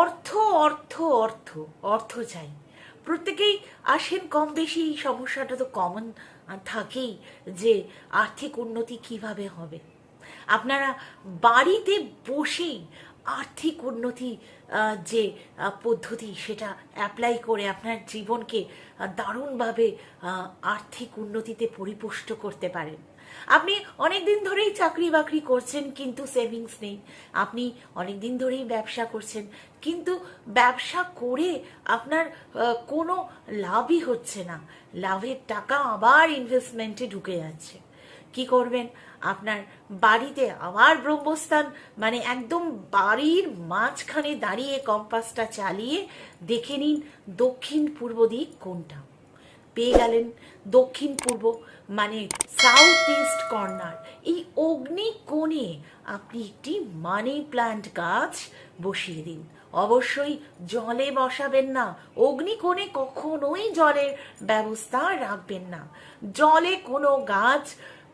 অর্থ অর্থ অর্থ অর্থ চাই। প্রত্যেকেই আসেন কম বেশি এই সমস্যাটা তো কমন থাকেই যে আর্থিক উন্নতি কীভাবে হবে। আপনারা বাড়িতে বসেই আর্থিক উন্নতি যে পদ্ধতি সেটা অ্যাপ্লাই করে আপনার জীবনকে দারুণভাবে আর্থিক উন্নতিতে পরিপুষ্ট করতে পারেন। আপনি অনেক দিন ধরেই চাকরি বাকরি করছেন কিন্তু সেভিংস নেই। আপনি অনেক দিন ধরেই ব্যবসা করছেন। কিন্তু ব্যবসা করে আপনার কোনো লাভই হচ্ছে না। লাভের টাকা আবার ইনভেস্টমেন্টে ঢুকে যাচ্ছে। কি করবেন? আপনার বাড়িতে আবার ব্রহ্মস্থান মানে একদম বাড়ির মাঝখানে দাঁড়িয়ে কম্পাসটা চালিয়ে দেখে নিন দক্ষিণ পূর্ব দিক কোনটা। পেয়ে গেলেন দক্ষিণ পূর্ব মানে সাউথ ইস্ট কর্নার এই অগ্নি কোণে আপনি একটি মানি প্ল্যান্ট গাছ বসিয়ে দিন। অবশ্যই জলে বসাবেন না। অগ্নিকোণে কখনোই জলের ব্যবস্থা রাখবেন না। জলে কোনো গাছ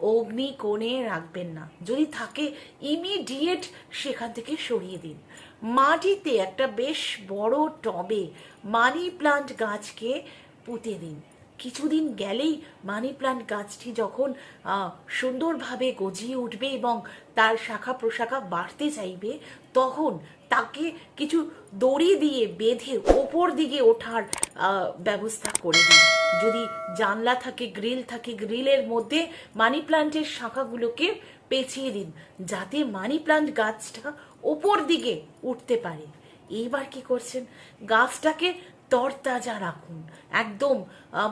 অগ্নি কোণে রাখবেন না। যদি থাকে ইমিডিয়েট সেখান থেকে সরিয়ে দিন। মাটিতে একটা বেশ বড় টবে মানি প্লান্ট গাছকে পুঁতে দিন। কিছুদিন গেলেই মানি প্লান্ট গাছটি যখন সুন্দরভাবে গজিয়ে উঠবে এবং তার শাখা প্রশাখা বাড়তে চাইবে, তখন তাকে কিছু দড়ি দিয়ে বেঁধে ওপর দিকে ওঠার ব্যবস্থা করে দিন। যদি জানলা থাকে, গ্রিল থাকে, গ্রিলের মধ্যে মানি প্লান্টের শাখাগুলোকে পেঁচিয়ে দিন, যাতে মানি প্লান্ট গাছটা ওপর দিকে উঠতে পারে। এইবার কি করছেন? গাছটাকে তরতাজা রাখুন। একদম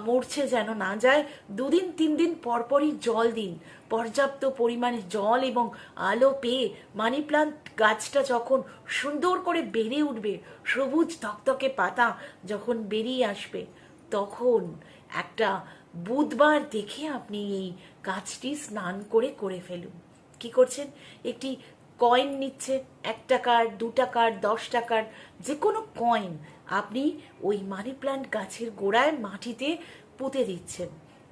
মরছে যেন না যায়। দুদিন, তিন দিন পরপরই জল দিন। পর্যাপ্ত পরিমাণে জল এবং আলো পেয়ে মানি প্লান্ট গাছটা যখন সুন্দর করে বেড়ে উঠবে, সবুজ ধকধকে পাতা যখন বেরিয়ে আসবে, তখন একটা বুধবার দেখে আপনি এই গাছটি স্নান করে করে ফেলুন। কি করছেন? একটি কয়েন নিচ্ছে এক টাকার, দু টাকার, দশ টাকার, যে কোনো কয়েন আপনি ওই মানি প্লান্ট গাছের গোড়ায় মাটিতে পুঁতে দিচ্ছেন।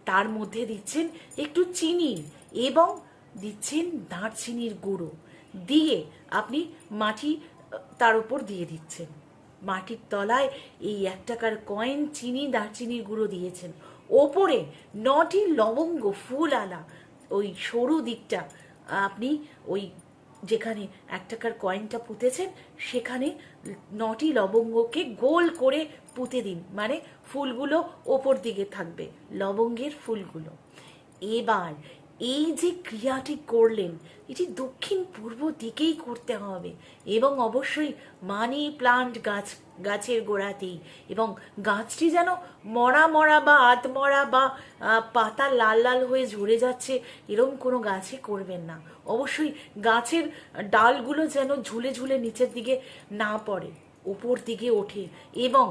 তার মধ্যে দিচ্ছেন একটু চিনি এবং দিচ্ছেন দারচিনির গুঁড়ো। দিয়ে আপনি মাটি, তার উপর দিয়ে দিচ্ছেন। মাটির তলায় এই এক টাকার কয়েন চিনি, দারচিনির গুঁড়ো দিয়েছেন। ওপরে নটি লবঙ্গ ফুল আলা। ওই সরু দিকটা আপনি ওই যেখানে এক টাকার কয়েনটা পুঁতেছেন, সেখানে নটি লবঙ্গকে গোল করে পুঁতে দিন। মানে ফুলগুলো ওপর দিকে থাকবে, লবঙ্গের ফুলগুলো। এবার এই যে ক্রিয়াটি করলেন, এটি দক্ষিণ পূর্ব দিকেই করতে হবে এবং অবশ্যই মানি প্লান্ট গাছ, গাছের গোড়াতেই এবং গাছটি যেন মরা মরা বা আধমরা বা পাতা লাল লাল হয়ে ঝরে যাচ্ছে এরকম কোনো গাছে করবেন না। অবশ্যই গাছের ডালগুলো যেন ঝুলে ঝুলে নিচের দিকে না পড়ে উপর দিকে ওঠে এবং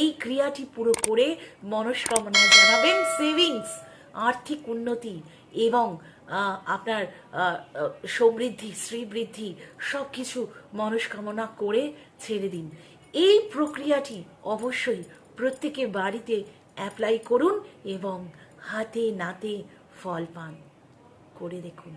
এই ক্রিয়াটি পুরো করে মনস্কামনা জানাবেন সেভিংস। আর্থিক উন্নতি এবং আপনার সমৃদ্ধি, শ্রীবৃদ্ধি সব কিছু মনস্কামনা করে ছেড়ে দিন। এই প্রক্রিয়াটি অবশ্যই প্রত্যেকে বাড়িতে অ্যাপ্লাই করুন এবং হাতে নাতে ফল পান করে দেখুন।